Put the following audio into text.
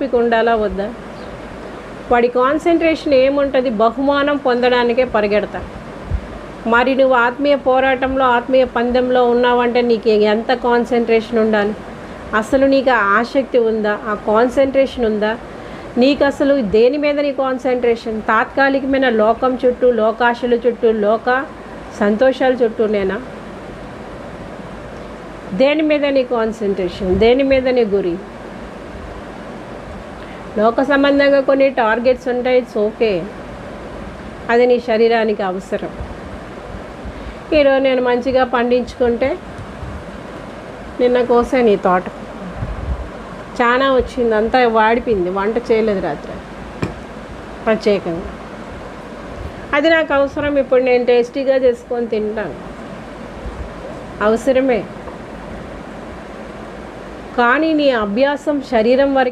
ఓపిక ఉండాలా వద్దా? వాడి కాన్సన్ట్రేషన్ ఏముంటుంది? బహుమానం పొందడానికే పరిగెడతా. మరి నువ్వు ఆత్మీయ పోరాటంలో ఆత్మీయ పందెంలో ఉన్నావంటే నీకు ఎంత కాన్సన్ట్రేషన్ ఉండాలి? అసలు నీకు ఆసక్తి ఉందా? ఆ కాన్సన్ట్రేషన్ ఉందా? నీకు అసలు దేని మీద నీ కాన్సన్ట్రేషన్ తాత్కాలికమైన లోకం చుట్టూ లోకాశల చుట్టూ లోక సంతోషాల చుట్టూనేనా దేని మీద నీ కాన్సన్ట్రేషన్ దేని మీద నీ గురి? లోక సంబంధంగా కొన్ని టార్గెట్స్ ఉంటాయి ఇట్స్ ఓకే అది నీ శరీరానికి అవసరం. ఈరోజు నేను మంచిగా పండించుకుంటే నిన్న కోసే నీ తోట. చాలా వచ్చింది అంతా వాడిపోయింది వంట చేయలేదు రాత్రి. ప్రత్యేకంగా. అది నాకు అవసరం ఇప్పుడు నేను టేస్టీగా చేసుకొని తింటాను. అవసరమే. కానీ నీ అభ్యాసం శరీరం వరకు